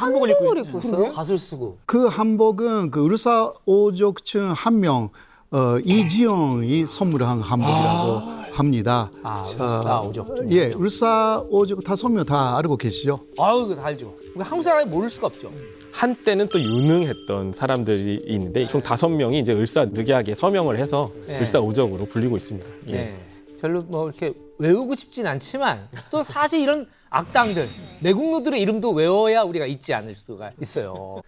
한복을 입고 한복을 있- 입고 있어요? 갓을 쓰고. 그 한복은 그 의사 오족층 한 명, 어, 이지영이 선물한 한복이라고 합니다. 아, 을사 오족. 예, 의사 오족 다섯 명다 알고 계시죠? 아유, 이거 다 알죠. 한국 사람이 모를 수가 없죠. 한때는 또 유능했던 사람들이 있는데 총 다섯 명이 이제 을사 늑약에 서명을 해서 네. 을사오적으로 불리고 있습니다. 예. 네. 별로 뭐 이렇게 외우고 싶진 않지만 또 사실 이런 악당들, 내국노들의 이름도 외워야 우리가 잊지 않을 수가 있어요.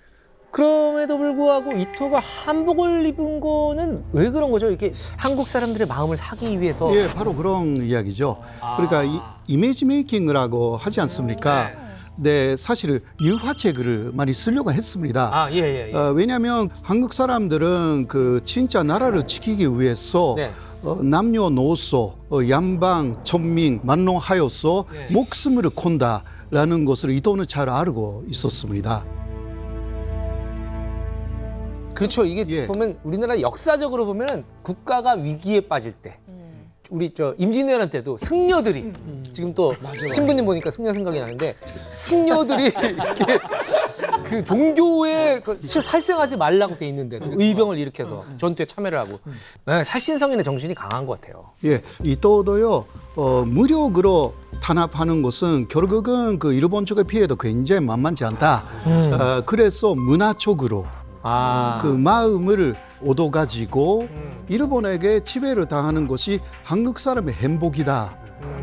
그럼에도 불구하고 이토가 한복을 입은 거는 왜 그런 거죠? 이렇게 한국 사람들의 마음을 사기 위해서. 예, 바로 그런 이야기죠. 그러니까 이, 이미지 메이킹이라고 하지 않습니까? 네, 사실은 유화책을 많이 쓰려고 했습니다. 아, 예, 예, 예. 어, 왜냐하면 한국 사람들은 그 진짜 나라를 지키기 위해서 네. 어, 남녀노소, 어, 양방, 천민, 만농하여서 네. 목숨을 건다라는 것을 이도는 잘 알고 있었습니다. 그렇죠. 이게 예. 보면 우리나라 역사적으로 보면은 국가가 위기에 빠질 때 우리 저 임진왜란 때도 승려들이 지금 또 신부님 보니까 승려 생각이 나는데 승려들이 이렇게 그 종교에 그 살생하지 말라고 돼 있는데도 의병을 일으켜서 전투에 참여를 하고. 네, 살신성인의 정신이 강한 것 같아요. 예, 이도도요 어, 무력으로 탄압하는 것은 결국은 그 일본 쪽의 피해도 굉장히 만만치 않다. 어, 그래서 문화적으로 아, 그 마음을 얻어 가지고 일본에게 지배를 당하는 것이 한국 사람의 행복이다.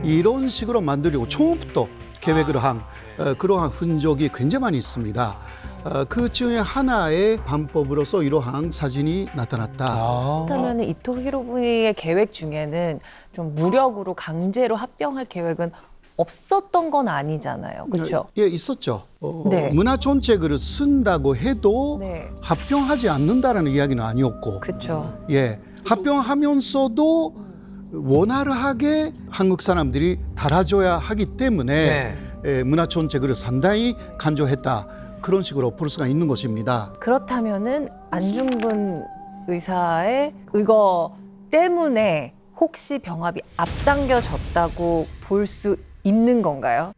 이런 식으로 만들려고 처음부터 계획을 한 어, 그러한 흔적이 굉장히 많이 있습니다. 어, 그 중에 하나의 방법으로서 이러한 사진이 나타났다. 아. 그렇다면 이토 히로부미의 계획 중에는 좀 무력으로 강제로 합병할 계획은 없었던 건 아니잖아요. 그렇죠? 예, 있었죠. 어, 네. 문화 정책을 쓴다고 해도 네. 합병하지 않는다라는 이야기는 아니었고, 그렇죠. 예, 합병하면서도 원활하게 한국 사람들이 달아줘야 하기 때문에 네. 예, 문화 정책을 상당히 간조했다 그런 식으로 볼 수가 있는 것입니다. 그렇다면은 안중근 의사의 의거 때문에 혹시 병합이 앞당겨졌다고 볼 수 있는 건가요?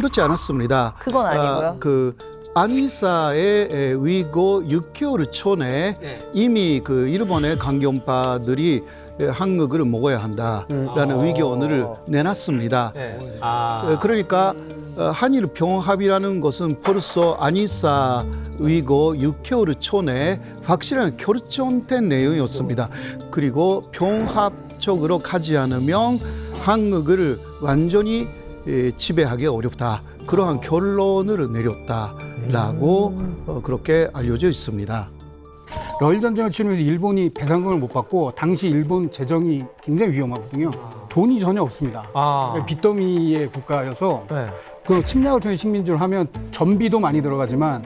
그렇지 않았습니다. 그건 아니고요. 아, 그 안리사의 에, 위고 6개월 전에 네. 이미 그 일본의 강경파들이 에, 한국을 먹어야 한다라는 음. 의견을 어. 내놨습니다. 네. 아, 에, 그러니까 어, 한일 병합이라는 것은 벌써 안리사 위고 6개월 전에 확실한 결정된 내용이었습니다. 그리고 병합적으로 가지 않으면 한국을 완전히 에, 지배하기 어렵다. 그러한 결론을 내렸다라고 어, 그렇게 알려져 있습니다. 러일 전쟁을 치르면서 일본이 배상금을 못 받고 당시 일본 재정이 굉장히 위험하거든요. 돈이 전혀 없습니다. 아, 빚더미의 국가여서 네. 그 침략을 통해 식민지를 하면 전비도 많이 들어가지만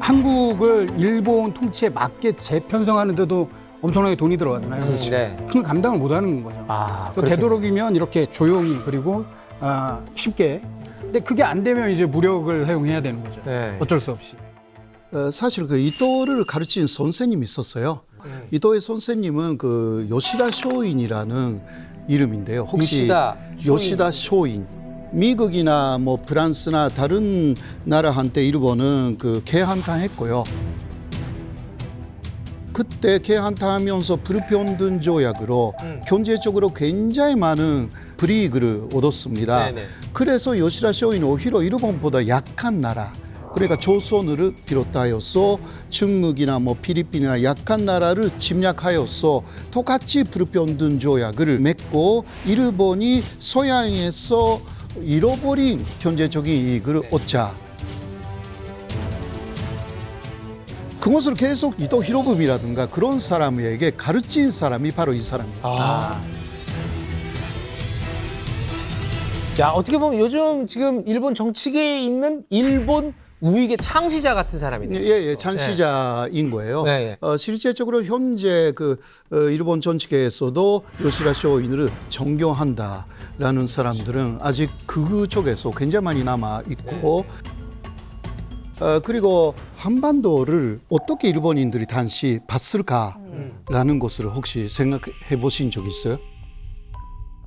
한국을 일본 통치에 맞게 재편성하는데도 엄청나게 돈이 들어가잖아요. 네. 그걸 감당을 못하는 거죠. 아, 되도록이면 이렇게 조용히 그리고 아, 쉽게. 근데 그게 안 되면 이제 무력을 사용해야 되는 거죠. 네. 어쩔 수 없이. 어, 사실 그 이토를 가르친 선생님이 있었어요. 음. 이토의 선생님은 그 요시다 쇼인이라는 이름인데요. 혹시 요시다 요시다 쇼인. 미국이나 뭐 프랑스나 다른 나라한테 일본은 그 개한탕했고요. 그때 개한탕하면서 불평등 조약으로 음. 경제적으로 굉장히 많은 불이익을 얻었습니다. 네네. 그래서 요시다 쇼인 오히려 일본보다 약한 나라. 그러니까 조선을 비롯하여서 중국이나 뭐 필리핀이나 약한 나라를 침략하여서 똑같이 불평등 조약을 맺고 일본이 서양에서 잃어버린 경제적인 이익을 얻자. 그것을 계속 이토 히로부미라든가 그런 사람에게 가르친 사람이 바로 이 사람입니다. 아. 자, 어떻게 보면 요즘 지금 일본 정치계에 있는 일본 우익의 창시자 같은 예, 사람이네요. 예, 찬시자인 거예요. 네, 네. 어, 실제적으로 현재 그 어, 일본 정치계에서도 요시라 쇼인을 존경한다라는 사람들은 아직 그 쪽에서 굉장히 많이 남아 있고 어, 그리고 한반도를 어떻게 일본인들이 당시 봤을까라는 것을 혹시 생각해 보신 적 있어요?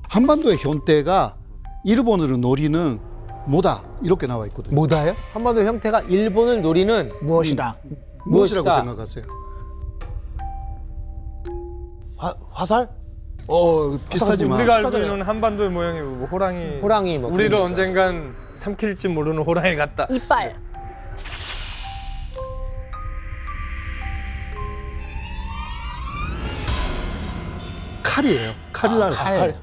한반도의 현태가 일본을 노리는 뭐다 이렇게 나와 있거든요. 뭐다요? 한반도 형태가 일본을 노리는 무엇이다? 무엇이라고 무엇이다? 생각하세요? 화, 화살? 어, 비슷하지만 우리가 알고 있는 한반도의 모양이 뭐 호랑이. 호랑이 뭐 우리를 그런 언젠간 삼킬지 모르는 호랑이 같다. 이빨. 칼이에요. 칼날 칼.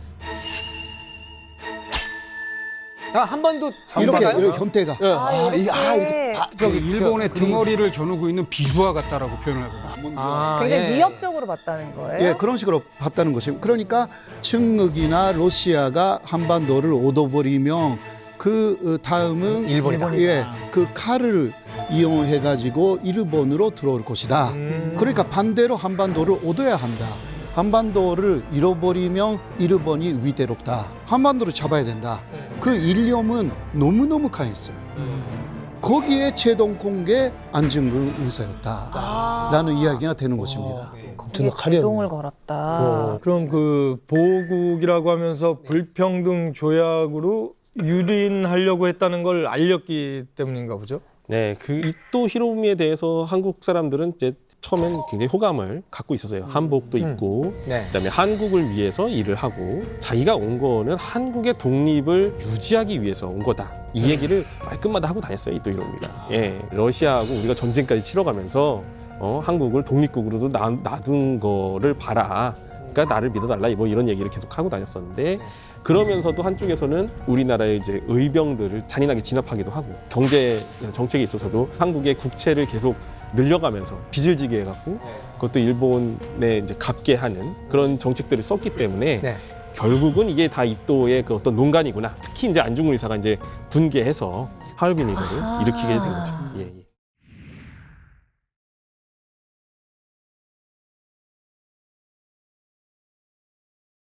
아, 한반도 이렇게 형태가요? 이렇게 현태가 아, 이게- 아, 이렇게. 저기 일본의. 등어리를 겨누고 있는 비수와 같다라고 표현을 하거든요. 아, 굉장히 예. 위협적으로 봤다는 거예요. 예 그런 식으로 봤다는 것이 그러니까 중국이나 러시아가 한반도를 얻어버리면 그 어, 다음은 일본이다. 예, 그 칼을 이용해 가지고 일본으로 들어올 것이다. 음. 그러니까 반대로 한반도를 얻어야 한다. 한반도를 잃어버리면 일본이 위대롭다. 한반도를 잡아야 된다. 그 일념은 너무너무 강했어요. 거기에 제동공개 안중근 의사였다. 아. 라는 이야기가 되는 것입니다. 거기에 제동을 걸었다. 어, 그럼 그 보국이라고 하면서 불평등 조약으로 유린하려고 했다는 걸 알렸기 때문인가 보죠. 네, 그 이토 히로부미에 대해서 한국 사람들은 이제 처음엔 굉장히 호감을 갖고 있었어요. 한복도 입고 네. 그다음에 한국을 위해서 일을 하고 자기가 온 거는 한국의 독립을 유지하기 위해서 온 거다. 이 얘기를 말끝마다 하고 다녔어요 이토 히로부미가. 예, 러시아하고 우리가 전쟁까지 치러가면서 어, 한국을 독립국으로도 놔, 놔둔 거를 봐라. 그러니까 나를 믿어달라 뭐 이런 얘기를 계속 하고 다녔었는데 그러면서도 한쪽에서는 우리나라의 이제 의병들을 잔인하게 진압하기도 하고 경제 정책에 있어서도 한국의 국채를 계속 늘려가면서 빚을 지게 해갖고 그것도 일본에 이제 갚게 하는 그런 정책들을 썼기 때문에 네. 결국은 이게 다 이또의 그 어떤 농간이구나. 특히 이제 안중근 의사가 이제 분개해서 하얼빈 이거를. 일으키게 된 거죠. 예, 예.